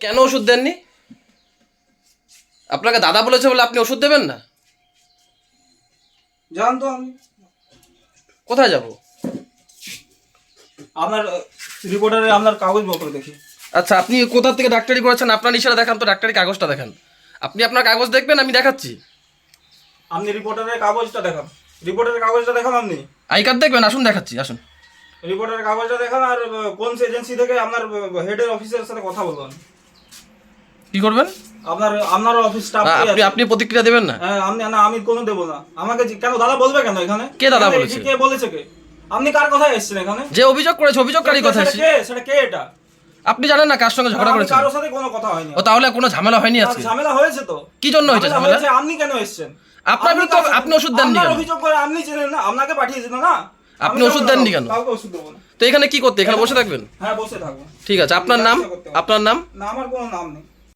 কেন ওষুধ দেননি? আপনাকে দাদা বলেছে বলে আপনি ওষুধ দেবেন না? জানতো আমি। কোথায় যাব? আপনার রিপোর্টারে আপনার কাগজ কাগজপত্র দেখি। আচ্ছা আপনি কোথা থেকে ডাক্তারি করেছেন? আপনার ইশারা দেখান তো ডাক্তারি কাগজটা দেখান। আপনি আপনার কাগজ দেখবেন আমি দেখাচ্ছি। আপনি রিপোর্টারের কাগজটা দেখান। রিপোর্টারের কাগজটা দেখান আপনি। আই কার্ড দেখবেন? আসুন দেখাচ্ছি আসুন। রিপোর্টারের কাগজটা দেখান আর কোন এজেন্সি থেকে আপনার হেডের অফিসের সাথে কথা বলবেন কি করবেন? আপনার আপনার অফিস স্টাফ আ, আপনি আপনি প্রতিক্রিয়া দেবেন না? হ্যাঁ আমি না আমি কোনো দেবো না। আমাকে কেন দাদা বলবে কেন এখানে? কে দাদা বলেছে? কে বলেছে কে? আপনি কার কথায় এসেছেন এখানে? যে অভিযোগ করেছে অভিযোগকারী কথা এসেছি। কে সেটা কে এটা? আপনি জানেন না কার সঙ্গে ঝগড়া আমি করেছেন? কারোর সাথে কোনো কথা হয়নি। ও তাহলে কোনো ঝামেলা হয়নি আজকে? ঝামেলা হয়েছে তো। কি জন্য হয়েছে ঝামেলা আপনি কেন এসেছেন? আপনার আপনি বিরুদ্ধে আপনি ওষুধ দেননি আপনার কেন? অভিযোগ করে আপনি চেনেন না আপনাকে পাঠিয়ে পাঠিয়েছেন না? আপনি ওষুধ দেননি কেন? কাউকে ওষুধ দেবো না। তো এখানে কি করতে? এখানে বসে থাকবেন? হ্যাঁ বসে থাকব। ঠিক আছে আপনার নাম? আপনার নাম? না আমার কোনো নাম নেই।